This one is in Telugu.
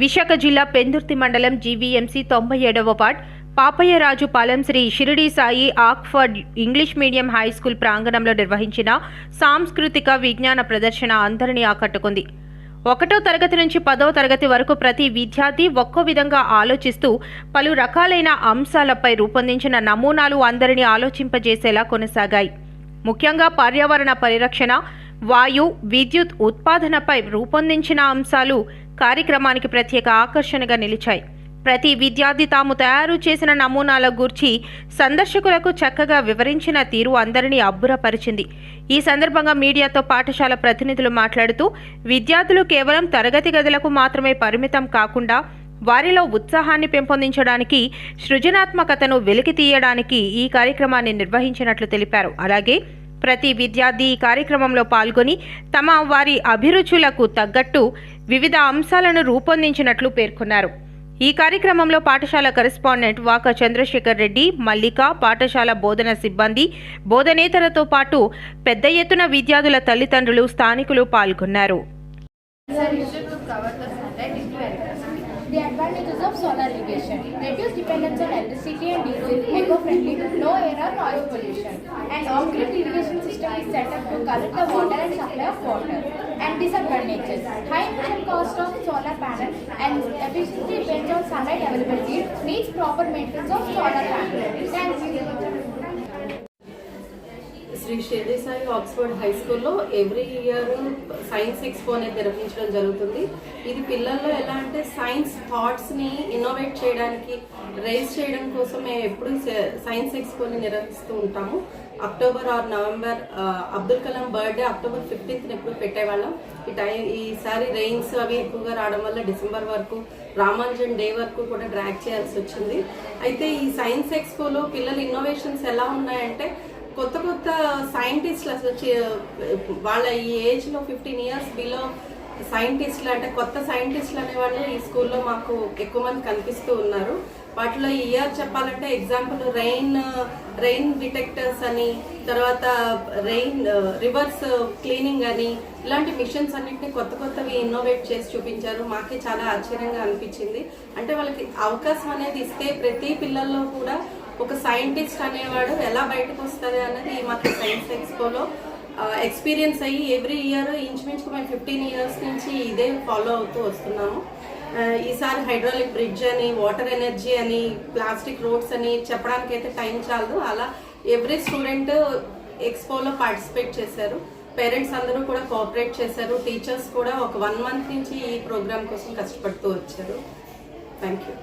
విశాఖ జిల్లా పెందుర్తి మండలం జీవీఎంసీ తొంభై ఏడవ ward. Papayyaraju Palem Shri Shirdi Sai Oxford English medium high school ప్రాంగణంలో నిర్వహించిన సాంస్కృతిక విజ్ఞాన ప్రదర్శన అందరినీ ఆకట్టుకుంది. ఒకటో తరగతి నుంచి పదో తరగతి వరకు ప్రతి విద్యార్థి ఒక్కో విధంగా ఆలోచిస్తూ పలు రకాలైన అంశాలపై రూపొందించిన నమూనాలు అందరినీ ఆలోచింపజేసేలా కొనసాగాయి. ముఖ్యంగా పర్యావరణ పరిరక్షణ వాయు విద్యుత్ ఉత్పాదనపై రూపొందించిన అంశాలు కార్యక్రమానికి ప్రత్యేక ఆకర్షణగా నిలిచాయి. ప్రతి విద్యార్థి తాము తయారు చేసిన నమూనాల గూర్చి సందర్శకులకు చక్కగా వివరించిన తీరు అందరినీ అబ్బురపరిచింది. ఈ సందర్భంగా మీడియాతో పాఠశాల ప్రతినిధులు మాట్లాడుతూ విద్యార్థులు కేవలం తరగతి గదులకు మాత్రమే పరిమితం కాకుండా వారిలో ఉత్సాహాన్ని పెంపొందించడానికి సృజనాత్మకతను వెలికి తీయడానికి ఈ కార్యక్రమాన్ని నిర్వహించినట్లు తెలిపారు. అలాగే ప్రతి విద్యార్థి ఈ కార్యక్రమంలో పాల్గొని తమ వారి అభిరుచులకు తగ్గట్టు వివిధ అంశాలను రూపొందించినట్లు పేర్కొన్నారు. ఈ కార్యక్రమంలో పాఠశాల కరెస్పాండెంట్ వాక చంద్రశేఖర్ రెడ్డి మల్లిక పాఠశాల బోధన సిబ్బంది బోధనేతరతో పాటు పెద్ద ఎత్తున విద్యార్థుల తల్లిదండ్రులు స్థానికులు పాల్గొన్నారు. Irrigation system is set to collect the water and supply of water. And disadvantages. High initial cost of solar panel and efficiency depends on sunlight availability, needs proper maintenance of solar panel. Thank you. Sri Shirdi Sai Oxford high స్కూల్లో ఎవ్రీ ఇయర్ సైన్స్ ఎక్స్పో అనేది నిర్వహించడం జరుగుతుంది. ఇది పిల్లల్లో ఎలా అంటే సైన్స్ థాట్స్ని ఇన్నోవేట్ చేయడానికి రైజ్ చేయడం కోసం మేము ఎప్పుడు సైన్స్ ఎక్స్పోని నిర్వహిస్తూ ఉంటాము. October or November Abdul Kalam birthday October ఫిఫ్టీన్త్ని ఎప్పుడు పెట్టేవాళ్ళం. ఈ టైం ఈసారి రెయిన్స్ అవి ఎక్కువగా రావడం వల్ల డిసెంబర్ వరకు రామానుజన్ డే వరకు కూడా ట్రాక్ చేయాల్సి వచ్చింది. అయితే ఈ సైన్స్ ఎక్స్పోలో పిల్లల ఇన్నోవేషన్స్ ఎలా ఉన్నాయంటే కొత్త కొత్త సైంటిస్టులు అసలు వాళ్ళ ఈ ఏజ్లో ఫిఫ్టీన్ ఇయర్స్ బిలో సైంటిస్టులు అంటే కొత్త సైంటిస్టులు అనేవాళ్ళు ఈ స్కూల్లో మాకు ఎక్కువ మంది కనిపిస్తూ ఉన్నారు. వాటిలో ఈ ఇయర్ చెప్పాలంటే ఎగ్జాంపుల్ రెయిన్ రెయిన్ డిటెక్టర్స్ అని తర్వాత రెయిన్ రివర్స్ క్లీనింగ్ అని ఇలాంటి మిషన్స్ అన్నింటినీ కొత్త కొత్తవి ఇన్నోవేట్ చేసి చూపించారు. మాకే చాలా ఆశ్చర్యంగా అనిపించింది. అంటే వాళ్ళకి అవకాశం అనేది ఇస్తే ప్రతి పిల్లల్లో కూడా ఒక సైంటిస్ట్ అనేవాడు ఎలా బయటకు వస్తుంది అన్నది మాకు సైన్స్ ఎక్స్పోలో ఎక్స్పీరియన్స్ అయ్యి ఎవ్రీ ఇయర్ ఇంచుమించుకు మేము ఫిఫ్టీన్ ఇయర్స్ నుంచి ఇదే ఫాలో అవుతూ వస్తున్నాము. ఈసారి హైడ్రాలిక్ బ్రిడ్జ్ అని వాటర్ ఎనర్జీ అని ప్లాస్టిక్ రోడ్స్ అని చెప్పడానికి అయితే టైం చాలదు. అలా ఎవ్రీ స్టూడెంట్ ఎక్స్పోలో పార్టిసిపేట్ చేశారు. పేరెంట్స్ అందరూ కూడా కోఆపరేట్ చేశారు. టీచర్స్ కూడా ఒక వన్ మంత్ నుంచి ఈ ప్రోగ్రామ్ కోసం కష్టపడుతూ వచ్చారు. Thank you